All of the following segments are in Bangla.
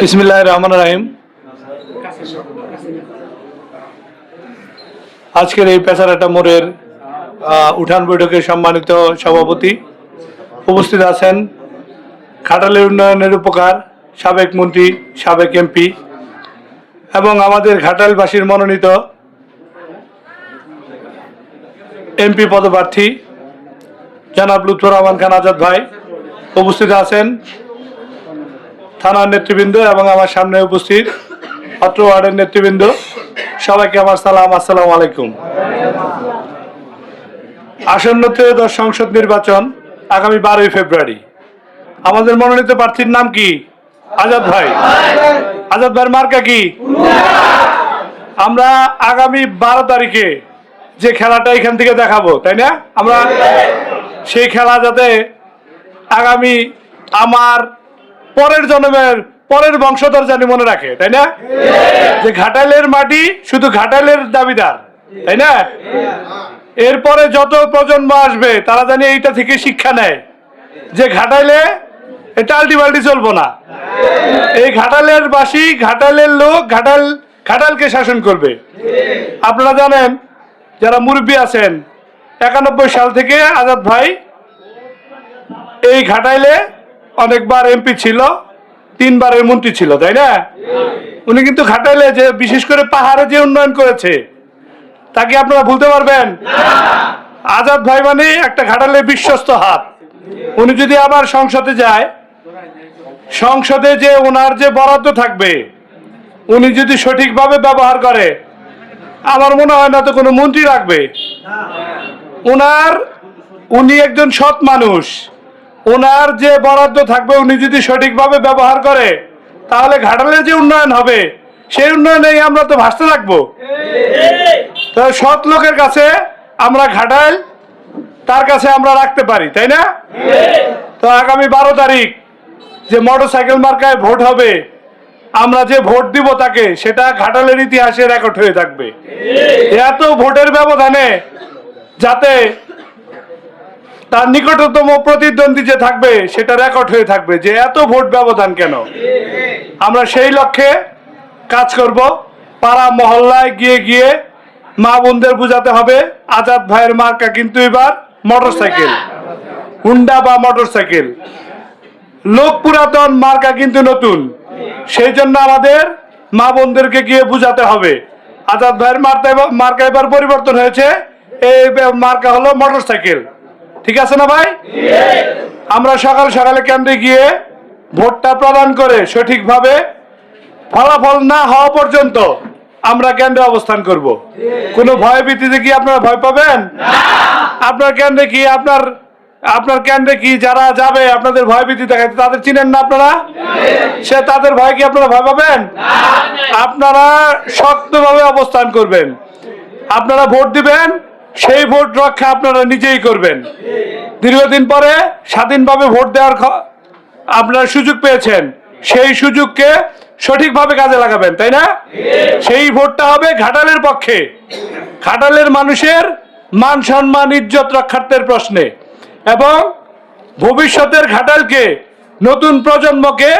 বিসমিল্লাহ রহমান রাহিম। আজকের এই পেশারাটা মোড়ের উঠান বৈঠকের সম্মানিত সভাপতি উপস্থিত আছেন খাটালের উন্নয়নের উপকার সাবেক মন্ত্রী, সাবেক এমপি এবং আমাদের ঘাটালবাসীর মনোনীত এমপি পদপ্রার্থী জনাব লুৎফর রহমান খান আজাদ ভাই উপস্থিত আছেন। থানার নেতৃবৃন্দ এবং আমার সামনে উপস্থিত অত্র ওয়ার্ডের নেতৃবৃন্দ। সবাইকে আমার সালাম, আসসালামু আলাইকুম। আসন্ন ত্রয়োদশ সংসদ নির্বাচন আগামী বারোই ফেব্রুয়ারি। আমাদের মনোনীত প্রার্থীর নাম কি? আজাদ ভাই। আজাদ ভাইয়ের মার্কা কি? আমরা আগামী বারো তারিখে যে খেলাটা এখান থেকে দেখাবো, তাই না? আমরা সেই খেলা যাতে আগামী আমার পরের জন্মের পরের বংশধর জানি মনে রাখে তাই না? যে ঘাটালের মাটি শুধু ঘাটালের দাবিদার তাই না? এরপরে যত প্রজন্ম আসবে তারা জানি এইটা থেকে শিক্ষা নেয় যে ঘাটাইলে এটা আল্টিপাল্টি চলবো না। এই ঘাটালের বাসী ঘাটালের লোক ঘাটাল ঘাটালকে শাসন করবে। আপনারা জানেন যারা মুরব্বী আছেন একানব্বই সাল থেকে আজাদ ভাই এই ঘাটাইলে অনেকবার এমপি ছিল তিনবারের মন্ত্রী ছিল তাই না? উনি কিন্তু ঘাটাইলে যে বিশেষ করে পাহাড়ে যে উন্নয়ন করেছে তাকে আপনারা ভুলতে পারবেন? আজাদ ভাই মানে একটা ঘাটালের বিশ্বস্ত হাত। উনি যদি আবার সংসদে যায় সংসদে যে ওনার যে বরাদ্দ থাকবে উনি যদি সঠিকভাবে ব্যবহার করে আমার মনে হয় না তো কোনো মন্ত্রী রাখবে। ওনার উনি একজন সৎ মানুষ। ওনার যে বরাদ্দ থাকবে, উনি যদি সঠিকভাবে ব্যবহার করে, তাহলে ঘাটালে যে উন্নয়ন হবে, সেই উন্নয়নেই আমরা তো ভাসতে থাকব। তো সৎ লোকের কাছে আমরা ঘাটাল, তার কাছে আমরা রাখতে পারি, তাই না? তো আগামী বারো তারিখ যে মোটর সাইকেল মার্কায় ভোট হবে, আমরা যে ভোট দিব তাকে, সেটা ঘাটালের ইতিহাসে রেকর্ড হয়ে থাকবে। এত ভোটের ব্যবধানে যাতে তার নিকটতম প্রতিদ্বন্দ্বী যে থাকবে, সেটা রেকর্ড হয়ে থাকবে। যে এত ভোট ব্যবধান কেন? আমরা সেই লক্ষ্যে কাজ করব। পাড়া মহল্লায় গিয়ে গিয়ে মা বোনদের বুঝাতে হবে, আজাদ ভাইয়ের মার্কা কিন্তু এবার মোটরসাইকেল হুন্ডা বা মোটরসাইকেল লোক পুরাতন, মার্কা কিন্তু নতুন। সেই জন্য আমাদের মা বোনদেরকে গিয়ে বুঝাতে হবে। আজাদ ভাইয়ের মার্কা এবার- পরিবর্তন হয়েছে। এই মার্কা হলো মোটরসাইকেল ঠিক আছে না ভাই? আমরা সকাল সকালে কেন্দ্রে গিয়ে ভোটটা প্রদান করে সঠিকভাবে ফলাফল না হওয়া পর্যন্ত আমরা কেন্দ্রে অবস্থান করব। কোনো ভয় ভীতিতে কি আপনারা ভয় পাবেন? আপনার কেন্দ্রে কি আপনার আপনার কেন্দ্রে কি যারা যাবে, আপনাদের ভয় ভীতি দেখাতে তাদের চিনেন না আপনারা? সে তাদের ভয় কি আপনারা ভয় পাবেন? আপনারা শক্তভাবে অবস্থান করবেন। আপনারা ভোট দিবেন সেই ভোট রক্ষা আপনারা নিজেই করবেন। দীর্ঘদিন পরে স্বাধীনভাবে ভোট দেওয়ার আপনারা সুযোগ পেয়েছেন। সেই সুযোগকে সঠিকভাবে কাজে লাগাবেন, তাই না? সেই ভোটটা হবে ঘাটালের পক্ষে। ঘাটালের মানুষের মান সম্মান, ইজ্জত রক্ষার্থের প্রশ্নে। এবং ভবিষ্যতের ঘাটালকে, নতুন প্রজন্মকে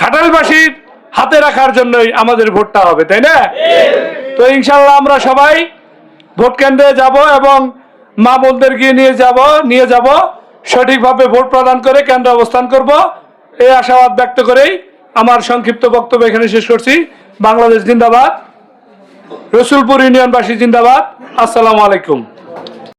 ঘাটালবাসীর হাতে রাখার জন্যই আমাদের ভোটটা হবে, তাই না? তো ইনশাল্লাহ আমরা সবাই ভোট কেন্দ্রে যাব এবং মা বোনদের গিয়ে নিয়ে যাব নিয়ে যাব। সঠিকভাবে ভোট প্রদান করে কেন্দ্র অবস্থান করব। এই আশাবাদ ব্যক্ত করেই আমার সংক্ষিপ্ত বক্তব্য এখানে শেষ করছি। বাংলাদেশ জিন্দাবাদ। রসুলপুর ইউনিয়নবাসী জিন্দাবাদ। আসসালামু আলাইকুম।